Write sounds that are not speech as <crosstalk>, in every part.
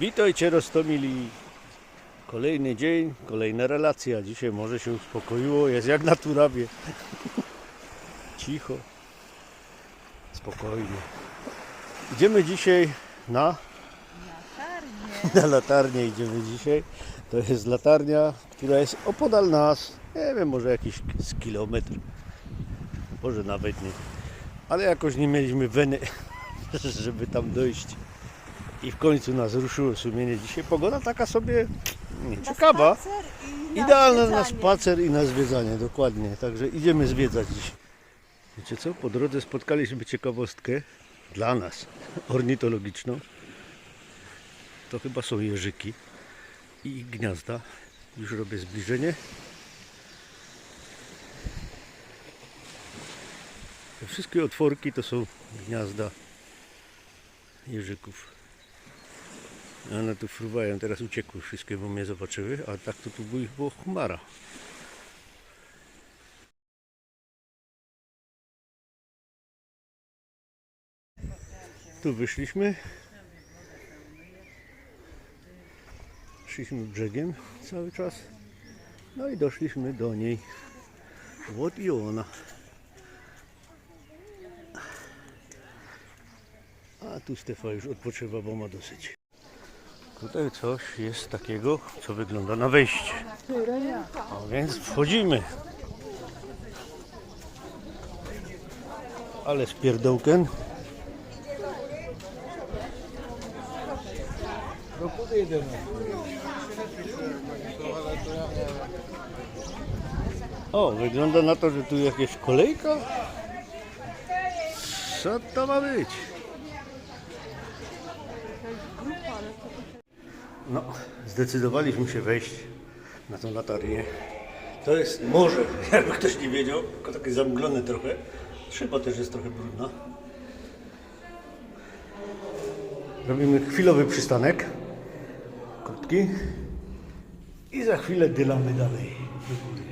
Witajcie Rostomili. Kolejny dzień, kolejna relacja. Dzisiaj może się uspokoiło, jest jak na turawie. <laughs> Cicho, spokojnie. Idziemy dzisiaj na, <laughs> na latarnię. Idziemy dzisiaj. To jest latarnia, która jest opodal nas. Nie wiem, może jakiś z kilometr. Może nawet nie. Ale jakoś nie mieliśmy weny, <laughs> żeby tam dojść. I w końcu nas ruszyło sumienie. Dzisiaj pogoda taka sobie nie, ciekawa. na Idealna na spacer i na zwiedzanie, dokładnie. Także idziemy zwiedzać dziś. Wiecie co? Po drodze spotkaliśmy ciekawostkę dla nas, ornitologiczną. To chyba są jeżyki i gniazda. Już robię zbliżenie. Te wszystkie otworki to są gniazda jeżyków. One tu fruwają, teraz uciekły wszystkie, bo mnie zobaczyły, a tak to tu było chmara. Tu wyszliśmy. Szliśmy brzegiem cały czas. No i doszliśmy do niej. Łot i ona. A tu Stefa już odpoczywa, bo ma dosyć. Tutaj coś jest takiego, co wygląda na wejście. A więc wchodzimy. Ale z pierdołkiem. O, wygląda na to, że tu jakaś kolejka. Co to ma być? No, zdecydowaliśmy się wejść na tą latarnię. To jest morze, <laughs> jakby ktoś nie wiedział, tylko takie zamglone trochę. Szyba też jest trochę brudna. Robimy chwilowy przystanek. Krótki. I za chwilę dylamy dalej do góry.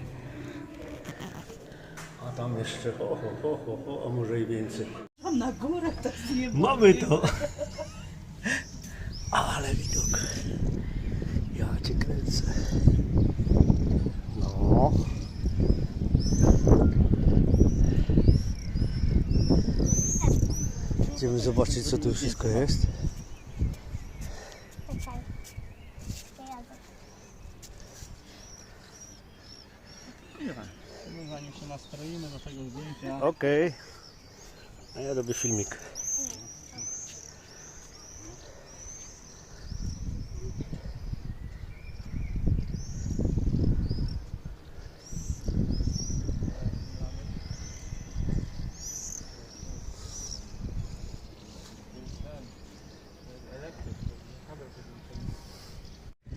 A tam jeszcze, ho, ho, ho, ho, ho, a może i więcej. Tam na górę to nie Mamy to. <laughs> Ale widok. Cię kręcę. No. Idziemy zobaczyć co tu wszystko jest. Zanim się nastroimy do tego zdjęcia. Okej. A ja robię filmik.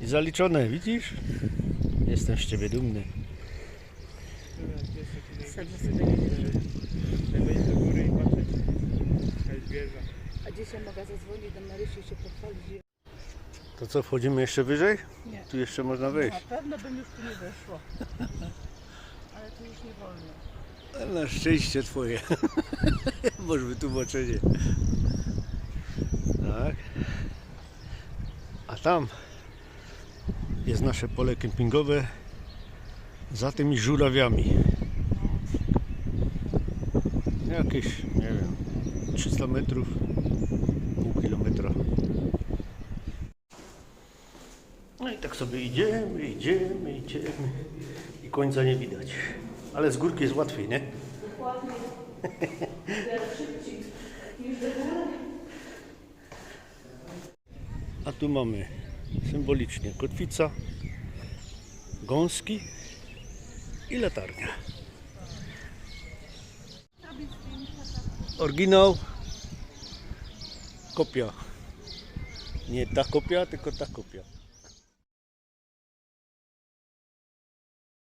I zaliczone, widzisz? Jestem z ciebie dumny. A dzisiaj mogę zadzwonić do Marysi i się pochwalić. To co, wchodzimy jeszcze wyżej? Nie. Tu jeszcze można wejść. Na pewno bym już tu nie weszła. <laughs> Ale tu już nie wolno. Na szczęście twoje. <laughs> Masz wytłumaczenie. Tak. A tam jest nasze pole kempingowe za tymi żurawiami. Jakieś, nie wiem, 300 metrów, pół kilometra. No i tak sobie idziemy, idziemy, idziemy i końca nie widać. Ale z górki jest łatwiej, nie? <laughs> A tu mamy symbolicznie kotwica, gąski i latarnia. Oryginał, kopia. Nie ta kopia, tylko ta kopia.